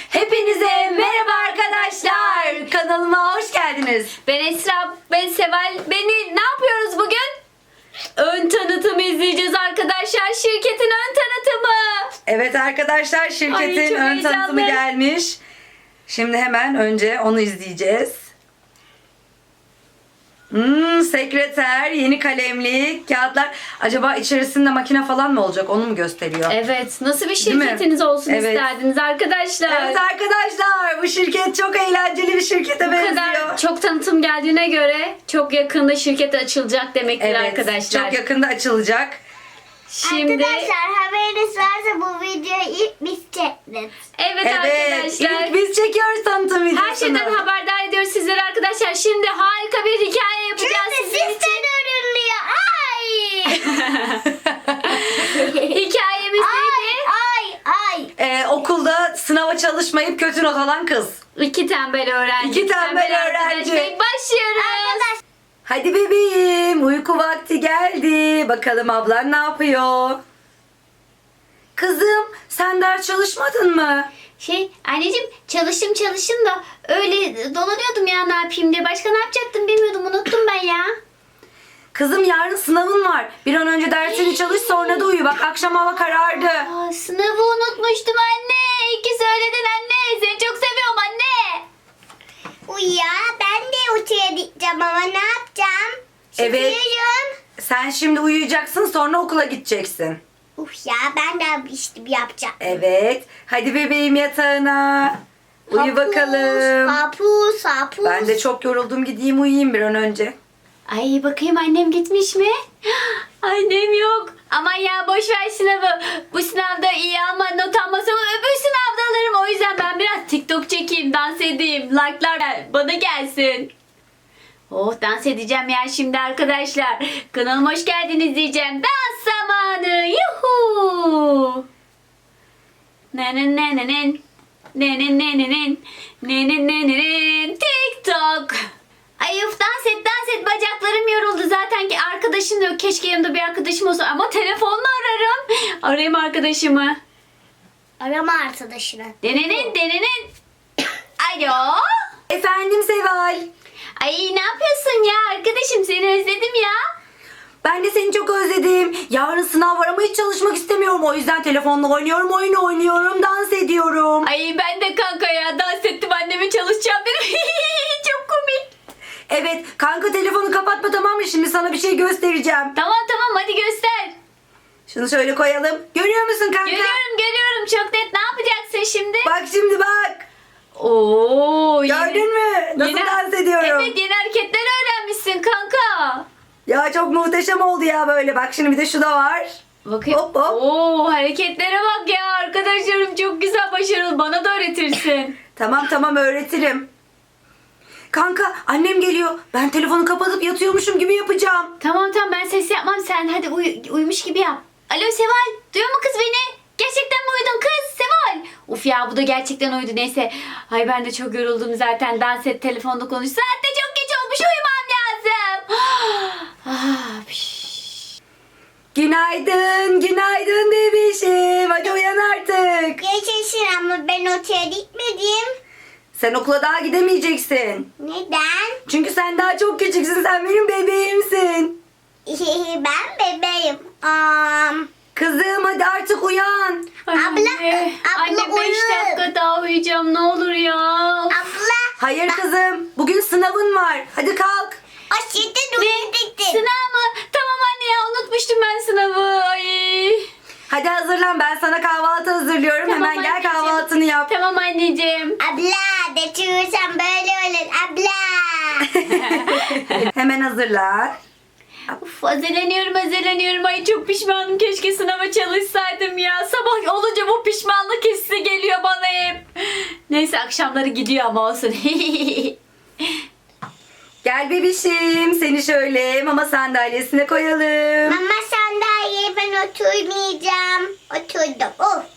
Hepinize merhaba arkadaşlar. Kanalıma hoş geldiniz. Ben Esra, ben Seval. Beni ne yapıyoruz bugün? Ön tanıtım izleyeceğiz arkadaşlar. Şirketin ön tanıtımı. Evet arkadaşlar Ay, şirketin çok ön tanıtımı heyecanlı. gelmiş. Şimdi hemen önce onu izleyeceğiz. Hmm, sekreter, yeni kalemlik, kağıtlar. Acaba içerisinde makine falan mı olacak? Onu mu gösteriyor? Evet, nasıl bir Değil mi? şirketiniz olsun Evet. isterdiniz arkadaşlar? Evet arkadaşlar bu şirket çok eğlenceli bir şirkete Bu benziyor. kadar çok tanıtım geldiğine göre çok yakında şirket açılacak demektir evet, arkadaşlar. çok yakında açılacak. Şimdi Arkadaşlar haberiniz varsa bu videoyu ilk biz çektik. evet, Evet, arkadaşlar. ilk biz çekiyoruz tanıtım videosunu. Her şeyden haberdar ediyoruz sizleri arkadaşlar. Şimdi harika bir hikaye yapacağız Şimdi sizin için. sistem örülüyor. Ay! Hikayemiz ay neydi? ay ay. Ee, okulda sınava çalışmayıp kötü not alan kız. İki tembel öğrenci. İki tembel öğrenci. Başlıyoruz. Arkadaş Hadi bebeğim uyku vakti geldi. Bakalım ablan ne yapıyor? Kızım sen ders çalışmadın mı? Şey anneciğim çalıştım çalıştım da öyle dolanıyordum ya ne yapayım diye. Başka ne yapacaktım bilmiyordum unuttum ben ya. Kızım yarın sınavın var. Bir an önce dersini çalış sonra da uyu. Bak akşam hava karardı. Aa, sınavı unutmuştum anne. İyi ki söyledin anne. Seni çok seviyorum. Uya ben de uçuya gideceğim ama ne yapacağım? Evet. Sıkıyorum. Sen şimdi uyuyacaksın sonra okula gideceksin. Uf ya ben de işte yapacağım. Evet. Hadi bebeğim yatağına. Uyu bakalım. Hapus hapus. Ben de çok yoruldum gideyim uyuyayım bir an önce. Ay bakayım annem gitmiş mi? Annem yok. Aman ya boş ver sınavı. Bu sınavda iyi ama not almasam öbür sınavda alırım. O yüzden ben biraz TikTok çekeyim, dans edeyim. Like'lar bana gelsin. Oh dans edeceğim ya şimdi arkadaşlar. Kanalıma hoş geldiniz diyeceğim. Dans zamanı. Yuhu. Nenen nenen. Nenen nenen. Nenen nenen. TikTok. Ay of dans et dans et bacaklarım yoruldu zaten ki arkadaşım da yok. Keşke yanımda bir arkadaşım olsa ama telefonla ararım. Arayayım arkadaşımı. Arama arkadaşını. Denenin denenin. Alo. Efendim Seval. Ay ne yapıyorsun ya arkadaşım seni özledim ya. Ben de seni çok özledim. Yarın sınav var ama hiç çalışmak istemiyorum. O yüzden telefonla oynuyorum, oyun oynuyorum, dans ediyorum. Ay ben de kanka ya dans ettim anneme çalışacağım dedim. Çok komik. Evet, kanka telefonu kapatma tamam mı? Şimdi sana bir şey göstereceğim. Tamam tamam hadi göster. Şunu şöyle koyalım. Görüyor musun kanka? Görüyorum görüyorum çok net ne yapacaksın şimdi? Bak şimdi bak. Oo, Gördün mü? Nasıl dans ediyorum? Evet yeni hareketler öğrenmişsin kanka. Ya çok muhteşem oldu ya böyle. Bak şimdi bir de şu da var. Bakayım. Hop, hop. Oo hareketlere bak ya arkadaşlarım çok güzel başarılı bana da öğretirsin. Tamam tamam öğretirim. Kanka annem geliyor. Ben telefonu kapatıp yatıyormuşum gibi yapacağım. tamam tamam ben ses yapmam sen hadi uy- uyumuş gibi yap. Alo Seval duyuyor mu kız beni? Gerçekten mi uyudun kız Seval? Uf ya bu da gerçekten uyudu neyse. Ay ben de çok yoruldum zaten dans et telefonda konuş. Saat de çok geç olmuş uyumam lazım. ah. Günaydın, günaydın bebişim. Hadi uyan artık. Geçesin ama ben uçuya gitmedim. Sen okula daha gidemeyeceksin. Neden? Çünkü sen daha çok küçüksün. Sen benim bebeğimsin. ben bebeğim. Um, uyan. Ay, Abla, anne, abla anne 5 uyu. dakika daha uyuyacağım ne olur ya. Abla. Hayır kızım. Bugün sınavın var. Hadi kalk. Duydum. Sınav mı? Tamam anne ya unutmuştum ben sınavı. Ay. Hadi hazırlan. Ben sana kahvaltı hazırlıyorum. Tamam Hemen gel anneciğim. kahvaltını yap. Tamam anneciğim. Abla deçirirsen böyle olur. Abla. Hemen hazırla. Uf, hazırlanıyorum hazırlanıyorum. Ay çok pişmanım. Keşke sınava çalışsaydım ya. Sabah olunca bu pişmanlık hissi geliyor bana hep. Neyse akşamları gidiyor ama olsun. Gel bebişim. Seni şöyle mama sandalyesine koyalım. Mama sandalyeye ben oturmayacağım. Oturdum. Of.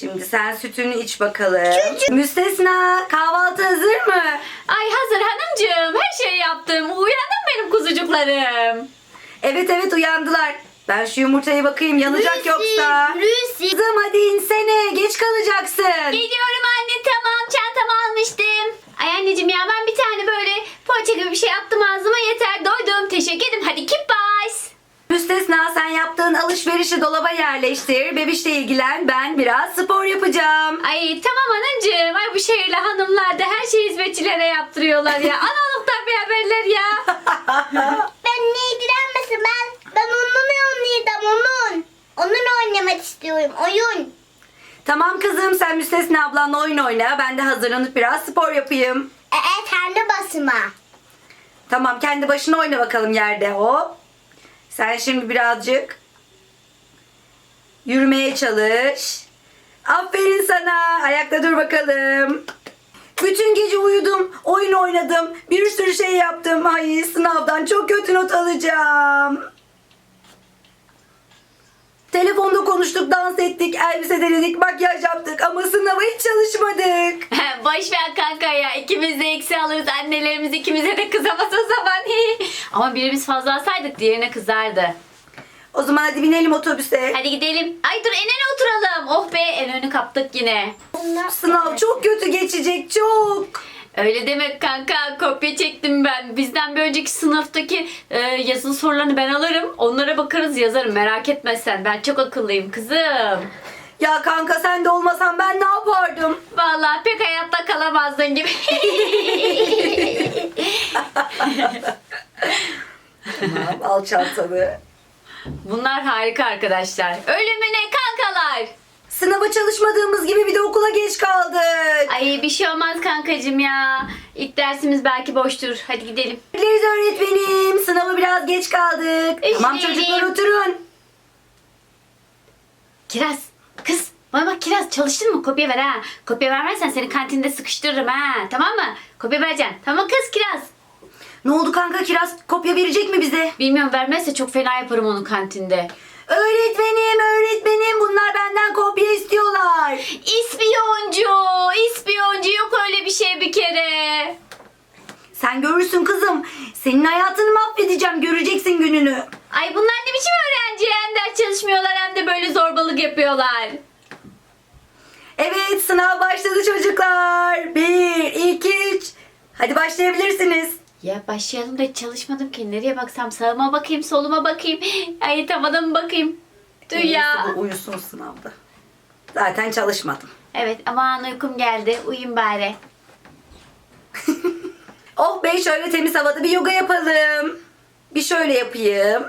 Şimdi sen sütünü iç bakalım. Çocuk. Müstesna kahvaltı hazır mı? Ay hazır hanımcığım. Her şeyi yaptım. Uyanın benim kuzucuklarım. Evet evet uyandılar. Ben şu yumurtaya bakayım yanacak Lucy, yoksa. Lucy. Kızım hadi insene geç kalacaksın. Geliyorum anne tamam çantamı almıştım. Ay anneciğim ya ben bir tane böyle poğaça gibi bir şey attım ağzıma yeter doydum teşekkür ederim. Hadi kim bebişi dolaba yerleştir. Bebişle ilgilen. Ben biraz spor yapacağım. Ay tamam anacığım. Ay bu şehirli hanımlar da her şeyi hizmetçilere yaptırıyorlar ya. Analıktan bir haberler ya. Ben ne ilgilenmesin ben. Ben onunla oynayacağım onun. Onunla oynamak istiyorum. Oyun. Tamam kızım sen Müstesna ablanla oyun oyna. Ben de hazırlanıp biraz spor yapayım. Ee kendi basıma. Tamam kendi başına oyna bakalım yerde hop. Sen şimdi birazcık yürümeye çalış. Aferin sana. Ayakta dur bakalım. Bütün gece uyudum, oyun oynadım, bir sürü şey yaptım. Ay sınavdan çok kötü not alacağım. Telefonda konuştuk, dans ettik, elbise denedik, makyaj yaptık ama sınava hiç çalışmadık. Boş ver kanka ya. İkimiz de eksi alırız. Annelerimiz ikimize de kızamaz o zaman. Ama birimiz fazla alsaydık diğerine kızardı. O zaman hadi binelim otobüse. Hadi gidelim. Ay dur en öne oturalım. Oh be en önü kaptık yine. Sınav çok kötü geçecek, çok. Öyle demek kanka kopya çektim ben. Bizden bir önceki sınıftaki e, yazılı sorularını ben alırım. Onlara bakarız yazarım merak etme sen. Ben çok akıllıyım kızım. Ya kanka sen de olmasan ben ne yapardım? Vallahi pek hayatta kalamazdın gibi. Tamam al çantanı. Bunlar harika arkadaşlar. Ölümüne kankalar. Sınava çalışmadığımız gibi bir de okula geç kaldık. Ay bir şey olmaz kankacığım ya. İlk dersimiz belki boştur. Hadi gidelim. Biliriz öğretmenim. Sınava biraz geç kaldık. Tamam Üfleyelim. çocuklar oturun. Kiraz kız bana bak Kiraz çalıştın mı? Kopya ver ha. Kopya vermezsen seni kantinde sıkıştırırım ha. Tamam mı? Kopya vereceksin. Tamam kız Kiraz. Ne oldu kanka Kiraz kopya verecek mi bize? Bilmiyorum vermezse çok fena yaparım onu kantinde. Öğretmenim öğretmenim bunlar benden kopya istiyorlar. İspiyoncu, ispiyoncu yok öyle bir şey bir kere. Sen görürsün kızım. Senin hayatını mahvedeceğim göreceksin gününü. Ay bunlar ne biçim öğrenci? Hem ders çalışmıyorlar hem de böyle zorbalık yapıyorlar. Evet sınav başladı çocuklar. Bir, iki, üç. Hadi başlayabilirsiniz. Ya başlayalım da hiç çalışmadım ki. Nereye baksam sağıma bakayım, soluma bakayım. Ay tavana mı bakayım? Dur ya. Bu Uyusun sınavda. Zaten çalışmadım. Evet aman uykum geldi. Uyuyayım bari. Oh be şöyle temiz havada bir yoga yapalım. Bir şöyle yapayım.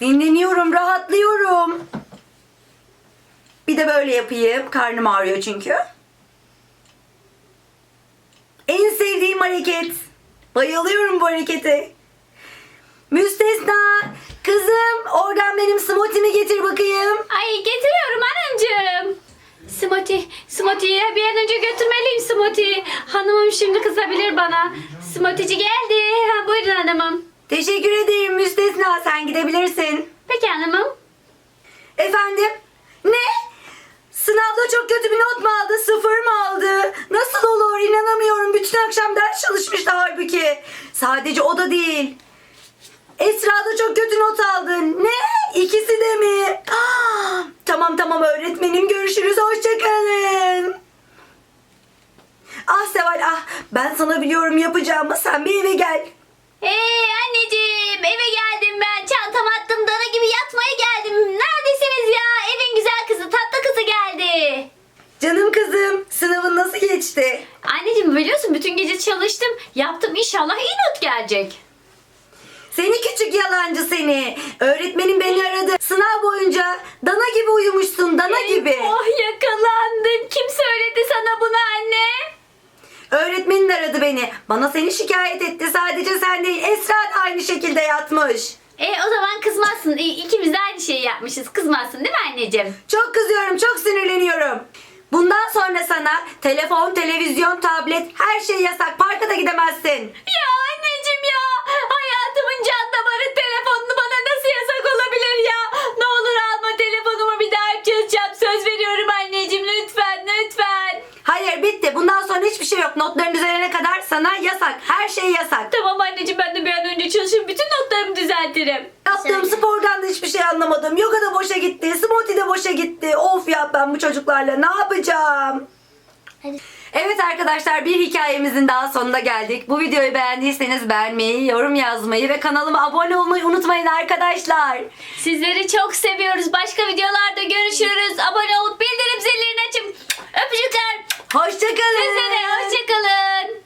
Dinleniyorum, rahatlıyorum. Bir de böyle yapayım. Karnım ağrıyor çünkü. En sevdiğim hareket. Bayılıyorum bu harekete. Müstesna. Kızım oradan benim smoothie'mi getir bakayım. Ay getiriyorum anamcığım. Smoti, Smoti'yi bir an önce götürmeliyim Smoti. Hanımım şimdi kızabilir bana. Smotici geldi. Ha, buyurun hanımım. Teşekkür ederim Müstesna. Sen gidebilirsin. Peki hanımım. Efendim? Sınavda çok kötü bir not mu aldı? Sıfır mı aldı? Nasıl olur? İnanamıyorum. Bütün akşam ders çalışmıştı halbuki. Sadece o da değil. Esra da çok kötü not aldı. Ne? İkisi de mi? Ah, tamam tamam öğretmenim. Görüşürüz. Hoşçakalın. Ah Seval ah. Ben sana biliyorum yapacağımı. Sen bir eve gel. Ee anneciğim eve geldim ben. Çantamı attım dana gibi yatmaya geldim. Neredesiniz ya? Evin güzel kızı tatlı kızı geldi. Canım kızım. Sınavın nasıl geçti? Anneciğim biliyorsun bütün gece çalıştım. Yaptım inşallah iyi not gelecek. Seni küçük yalancı seni. Öğretmenim beni aradı. Sınav boyunca dana gibi uyumuşsun dana gibi. Oh yakalandım. Kim söyledi sana bunu anne? Öğretmenin aradı beni. Bana seni şikayet etti. Sadece sen değil Esra da aynı şekilde yatmış. E o zaman kızmazsın. İ- İkimiz de aynı şeyi yapmışız. Kızmazsın değil mi anneciğim? Çok kızıyorum, çok sinirleniyorum. Bundan sonra sana telefon, televizyon, tablet her şey yasak. Parka da gidemezsin. Ya anneciğim ya. Hayatımın can damarı telefonunu bana nasıl yasak olabilir ya? Ne olur alma telefonumu bir daha hep çalışacağım. Söz veriyorum anneciğim lütfen lütfen. Hayır bitti. Bundan sonra hiçbir şey yok. Notların düzelene kadar sana yasak. Her şey yasak ederim. Yaptığım Söyle. spordan da hiçbir şey anlamadım. Yoga da boşa gitti. Smoothie de boşa gitti. Of ya ben bu çocuklarla ne yapacağım? Hadi. Evet arkadaşlar bir hikayemizin daha sonuna geldik. Bu videoyu beğendiyseniz beğenmeyi, yorum yazmayı ve kanalıma abone olmayı unutmayın arkadaşlar. Sizleri çok seviyoruz. Başka videolarda görüşürüz. Abone olup bildirim zillerini açın. Öpücükler. Hoşçakalın. Size hoşçakalın.